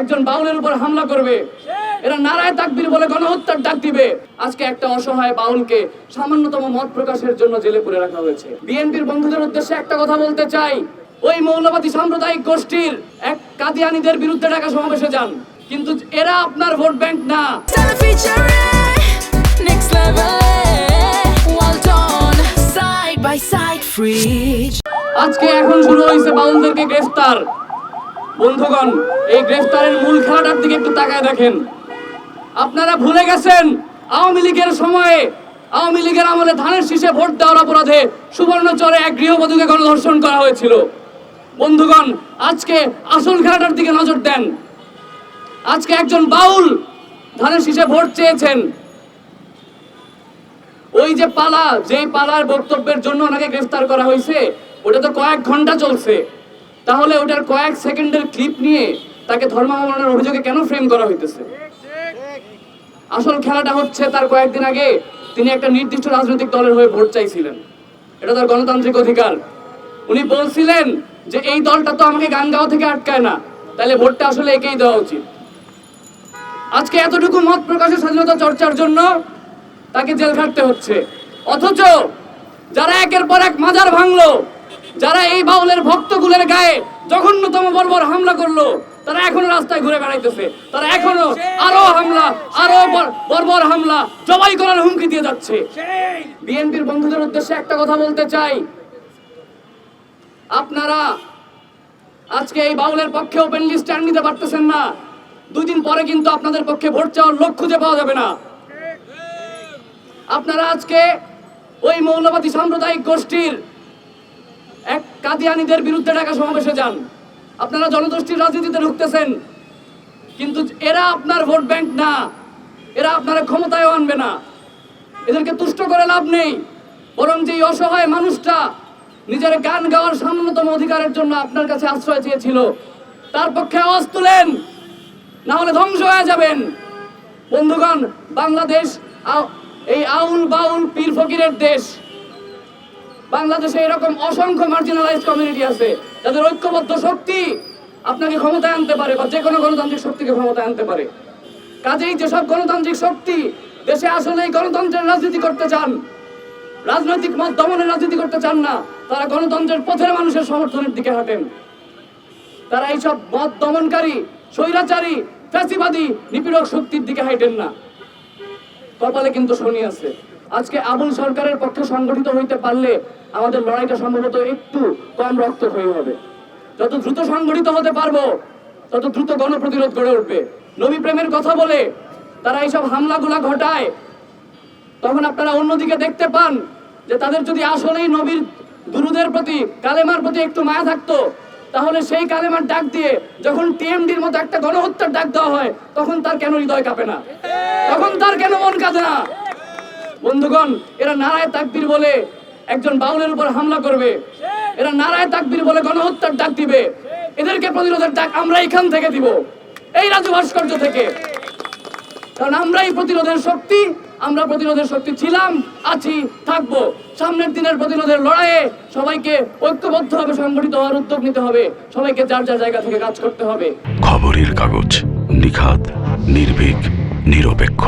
একজন বাউলের উপর হামলা করবে। এরা নারায় তাকবীর বলে গণহত্যার ডাক দিবে। আজকে একটা অসহায় বাউলকে সামান্যতম মত প্রকাশের জন্য জেলে পুরে রাখা হয়েছে। বিএনপির বন্ধুদের উদ্দেশ্যে একটা কথা বলতে চাই। ওই মৌলবাদী সাম্প্রদায়িক গোষ্ঠীর এক কাদিয়ানিদের বিরুদ্ধে ঢাকা সমাবেশে যান। কিন্তু এরা আপনার ভোট ব্যাংক না। Side, free. আজকে এখন শুরু হয়েছে বাউলদেরকে গ্রেফতার। বন্ধুগণ, এই গ্রেফতারের মূল খেলাটার দিকে একটু তাকায় দেখেন। আপনারা ভুলে গেছেন, আওয়ামী লীগের সময়ে, আওয়ামী লীগের আমলে ধানের শীষে ভোট দেওয়ার অপরাধে সুবর্ণচরে এক গৃহবধূকে গণধর্ষণ করা হয়েছিল। বন্ধুগণ, আজকে আসল খেলাটার দিকে নজর দেন। আজকে একজন বাউল ধানের শীষে ভোট চেয়েছেন। ওই যে পালা, যে পালার বক্তব্যের জন্য ওনাকে গ্রেফতার করা হয়েছে, ওটা তো কয়েক ঘণ্টা চলছে। তাহলে ওটার কয়েক সেকেন্ডের ক্লিপ নিয়ে তাকে ধর্মাবলম্বনের অভিযোগে কেন ফ্রেম করা হইতেছে? আসল খেলাটা হচ্ছে তার কয়েকদিন আগে তিনি একটা নির্দিষ্ট রাজনৈতিক দলের হয়ে ভোট চাইছিলেন। এটা তার গণতান্ত্রিক অধিকার। উনি বলছিলেন যে এই দলটা তো আমাকে গানগাঁও থেকে আটকায় না, তাহলে ভোটটা আসলে একেই দেওয়া উচিত। আজকে এতটুকু মত প্রকাশের স্বাধীনতা চর্চার জন্য তাকে জেল খাটতে হচ্ছে। অথচ যারা একের পর এক মাজার ভাঙলো যারা এই বাউলের ভক্তগুলের গায়ে জঘন্যতম বর্বর হামলা করল, তারা এখনও রাস্তায় ঘুরে বেড়াইতেছে। তারা এখনও আরও হামলা, আরও বর্বর হামলা, জবাই করার হুমকি দিয়ে যাচ্ছে। বিএনপির বন্ধুদের উদ্দেশ্যে একটা কথা বলতে চাই। আপনারা আজকে এই বাউলের পক্ষে ওপেনলি স্ট্যান্ড নিতে পারতেছেন না। দুই দিন পরে কিন্তু আপনাদের পক্ষে ভোট চাওয়ার লোক খুঁজে পাওয়া যাবে না। আপনারা আজকে ওই মৌলবাদী সাম্প্রদায়িক গোষ্ঠীর এক কাদিয়ানিদের বিরুদ্ধে ঢাকা সমাবেশে যান। আপনারা জনগোষ্ঠীর রাজনীতিতে ঢুকতেছেন, কিন্তু এরা আপনার ভোট ব্যাংক না। এরা আপনারা ক্ষমতায়ও আনবে না। এদেরকে তুষ্ট করে লাভ নেই। বরং যে অসহায় মানুষটা নিজের গান গাওয়ার সামান্যতম অধিকারের জন্য আপনার কাছে আশ্রয় চেয়েছিল, তার পক্ষে আওয়াজ তুলেন, না হলে ধ্বংস হয়ে যাবেন। বন্ধুগণ, বাংলাদেশ এই আউল বাউল পীর ফকিরের দেশ। বাংলাদেশে এরকম অসংখ্য মার্জিনালাইজ কমিউনিটি আছে, যাদের ঐক্যবদ্ধ শক্তি আপনাকে ক্ষমতায় আনতে পারে বা যে কোনো গণতান্ত্রিক শক্তিকে ক্ষমতায় আনতে পারে। কাজেই যেসব গণতান্ত্রিক শক্তি দেশে আসলে গণতন্ত্রের রাজনীতি করতে চান, রাজনৈতিক মত দমনের রাজনীতি করতে চান না, তারা গণতন্ত্রের পথের মানুষের সমর্থনের দিকে হাঁটেন। তারা এইসব মত দমনকারী, স্বৈরাচারী, ফ্যাসিবাদী, নিপীড়ক শক্তির দিকে হাঁটেন না। কপালে কিন্তু শনি আছে। আজকে আবুল সরকারের পক্ষে সংগঠিত হইতে পারলে আমাদের লড়াইটা সম্ভবত একটু কম রক্ত হয়ে হবে। যত দ্রুত সংগঠিত হতে পারব, তত দ্রুত গণপ্রতিরোধ গড়ে উঠবে। নবী প্রেমের কথা বলে তারা এইসব হামলাগুলা ঘটায়, তখন আপনারা অন্যদিকে দেখতে পান যে তাদের যদি আসলেই নবীর দুরুদের প্রতি, কালেমার প্রতি একটু মায়া থাকতো, তাহলে সেই কালেমার ডাক দিয়ে যখন টিএমডির মতো একটা গণহত্যার ডাক দেওয়া হয়, তখন তার কেন হৃদয় কাঁপে না? তখন তার কেন মন কাঁদে না? বন্ধুগণ, এরা নারায় তাকবির বলে একজন বাউলের উপর হামলা করবে। এরা নারায় তাকবির বলে গণহত্যার ডাক দিবে। এদেরকে প্রতিরোধের ডাক আমরা এখান থেকে দিব, এই রাজু ভাস্কর্য থেকে। কারণ আমরাই প্রতিরোধের শক্তি, আমরা প্রতিরোধের শক্তি ছিলাম, আছি, থাকব। সামনের দিনের প্রতিরোধের লড়াইয়ে সবাইকে ঐক্যবদ্ধভাবে সংগঠিত হওয়ার উদ্যোগ নিতে হবে। সবাইকে যার যার জায়গা থেকে কাজ করতে হবে। খবরের কাগজ নিখাত, নির্ভীক, নিরপেক্ষ।